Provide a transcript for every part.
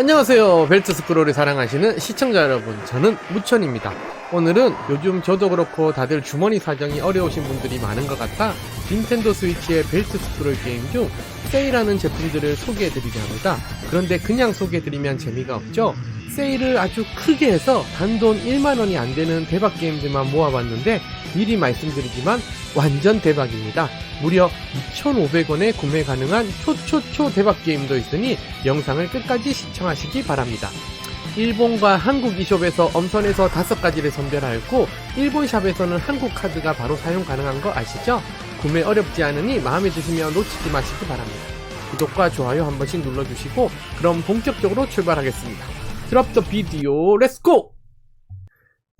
안녕하세요. 벨트 스크롤을 사랑하시는 시청자 여러분. 저는 무천입니다. 오늘은 요즘 저도 그렇고 다들 주머니 사정이 어려우신 분들이 많은 것 같아 닌텐도 스위치의 벨트 스크롤 게임 중 세일하는 제품들을 소개해드리려 합니다. 그런데 그냥 소개해드리면 재미가 없죠? 세일을 아주 크게 해서 단돈 1만원이 안 되는 대박 게임들만 모아봤는데 미리 말씀드리지만 완전 대박입니다. 무려 2,500원에 구매 가능한 초초초 대박 게임도 있으니 영상을 끝까지 시청하시기 바랍니다. 일본과 한국 e숍에서 엄선해서 다섯 가지를 선별하였고 일본 샵에서는 한국 카드가 바로 사용 가능한 거 아시죠? 구매 어렵지 않으니 마음에 드시면 놓치지 마시기 바랍니다. 구독과 좋아요 한 번씩 눌러주시고 그럼 본격적으로 출발하겠습니다. 드랍 더 비디오 렛츠고!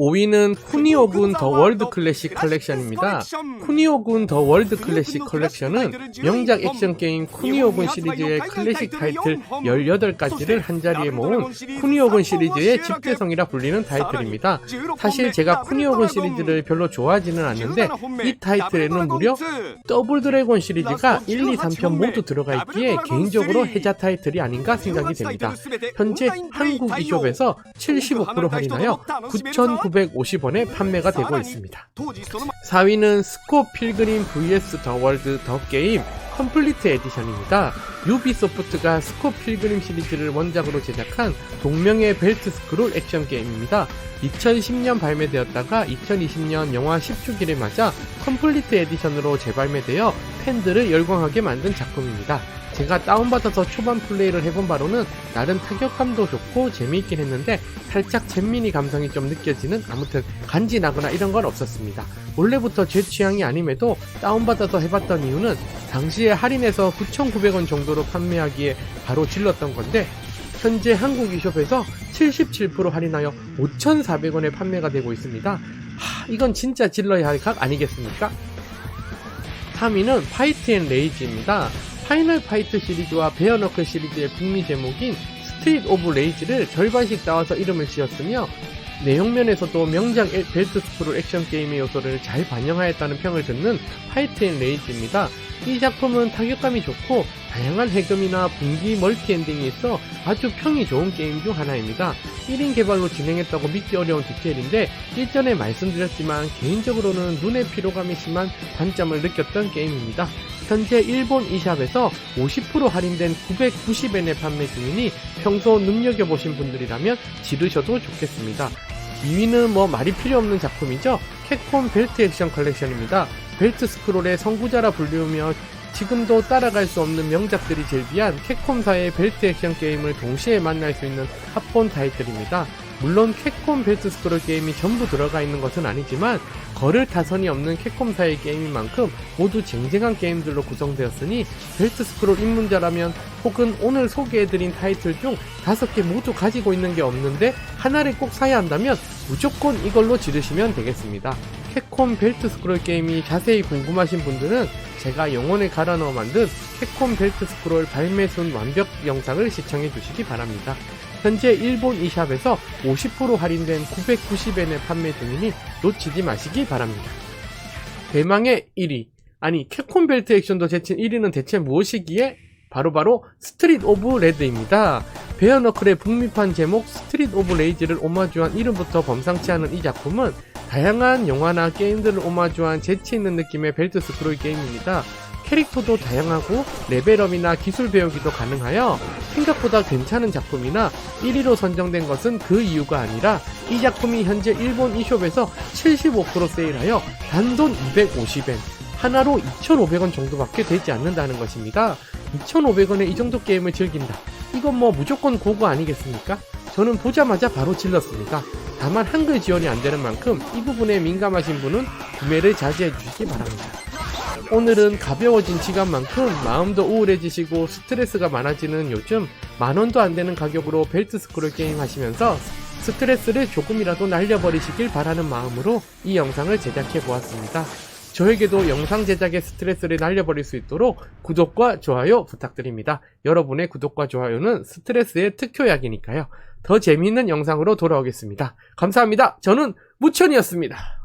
5위는 쿠니오군 더 월드 클래식 컬렉션입니다. 쿠니오군 더 월드 클래식 컬렉션은 명작 액션 게임 쿠니오군 시리즈의 클래식 타이틀 18가지를 한자리에 모은 쿠니오군 시리즈의 집대성이라 불리는 타이틀입니다. 사실 제가 쿠니오군 시리즈를 별로 좋아하지는 않는데 이 타이틀에는 무려 더블 드래곤 시리즈가 1, 2, 3편 모두 들어가 있기에 개인적으로 해자 타이틀이 아닌가 생각이 됩니다. 현재 한국 e숍에서 75% 할인하여 9,950원에 판매가 되고 있습니다. 4위는 스코 필그림 vs 더 월드 더 게임 컴플리트 에디션입니다. 유비소프트가 스코 필그림 시리즈를 원작으로 제작한 동명의 벨트 스크롤 액션 게임입니다. 2010년 발매되었다가 2020년 영화 10주기를 맞아 컴플리트 에디션으로 재발매되어 팬들을 열광하게 만든 작품입니다. 제가 다운받아서 초반 플레이를 해본 바로는 나름 타격감도 좋고 재미있긴 했는데 살짝 잼민이 감성이 좀 느껴지는 아무튼 간지나거나 이런 건 없었습니다. 원래부터 제 취향이 아님에도 다운받아서 해봤던 이유는 당시에 할인해서 9,900원 정도로 판매하기에 바로 질렀던 건데 현재 한국 e숍에서 77% 할인하여 5,400원에 판매가 되고 있습니다. 하, 이건 진짜 질러야 할 각 아니겠습니까? 3위는 파이트 앤 레이지입니다. 파이널 파이트 시리즈와 베어너클 시리즈의 북미 제목인 스트릿 오브 레이지를 절반씩 따와서 이름을 지었으며 내용면에서도 명작 엘- 벨트 스크롤 액션 게임의 요소를 잘 반영하였다는 평을 듣는 파이트 앤 레이지입니다. 이 작품은 타격감이 좋고 다양한 해금이나 분기 멀티 엔딩이 있어 아주 평이 좋은 게임 중 하나입니다. 1인 개발로 진행했다고 믿기 어려운 디테일인데 일전에 말씀드렸지만 개인적으로는 눈의 피로감이 심한 단점을 느꼈던 게임입니다. 현재 일본 e샵에서 50% 할인된 990엔에 판매 중이니 평소 눈여겨보신 분들이라면 지르셔도 좋겠습니다. 2위는 뭐 말이 필요 없는 작품이죠. 캡콤 벨트 액션 컬렉션입니다. 벨트 스크롤의 선구자라 불리우며 지금도 따라갈 수 없는 명작들이 즐비한 캡콤사의 벨트 액션 게임을 동시에 만날 수 있는 합본 타이틀입니다. 물론 캡콤 벨트 스크롤 게임이 전부 들어가 있는 것은 아니지만 거를 타선이 없는 캡콤사의 게임인 만큼 모두 쟁쟁한 게임들로 구성되었으니 벨트 스크롤 입문자라면 혹은 오늘 소개해드린 타이틀 중 다섯 개 모두 가지고 있는 게 없는데 하나를 꼭 사야 한다면 무조건 이걸로 지르시면 되겠습니다. 캡콤 벨트 스크롤 게임이 자세히 궁금하신 분들은 제가 영혼을 갈아 넣어 만든 캡콤 벨트 스크롤 발매 순 완벽 영상을 시청해 주시기 바랍니다. 현재 일본 e샵에서 50% 할인된 990엔에 판매 중이니 놓치지 마시기 바랍니다. 대망의 1위. 아니, 캡콤 벨트 액션도 제친 1위는 대체 무엇이기에? 바로바로 스트릿 오브 레드입니다. 베어너클의 북미판 제목 스트릿 오브 레이즈를 오마주한 이름부터 범상치 않은 이 작품은 다양한 영화나 게임들을 오마주한 재치있는 느낌의 벨트 스크롤 게임입니다. 캐릭터도 다양하고 레벨업이나 기술 배우기도 가능하여 생각보다 괜찮은 작품이나 1위로 선정된 것은 그 이유가 아니라 이 작품이 현재 일본 e숍에서 75% 세일하여 단돈 250엔 하나로 2,500원 정도밖에 되지 않는다는 것입니다. 2,500원에 이 정도 게임을 즐긴다. 이건 뭐 무조건 고거 아니겠습니까? 저는 보자마자 바로 질렀습니다. 다만 한글 지원이 안 되는 만큼 이 부분에 민감하신 분은 구매를 자제해 주시기 바랍니다. 오늘은 가벼워진 지갑만큼 마음도 우울해지시고 스트레스가 많아지는 요즘 만원도 안 되는 가격으로 벨트 스크롤 게임 하시면서 스트레스를 조금이라도 날려버리시길 바라는 마음으로 이 영상을 제작해 보았습니다. 저에게도 영상 제작의 스트레스를 날려버릴 수 있도록 구독과 좋아요 부탁드립니다. 여러분의 구독과 좋아요는 스트레스의 특효약이니까요. 더 재미있는 영상으로 돌아오겠습니다. 감사합니다. 저는 무천이었습니다.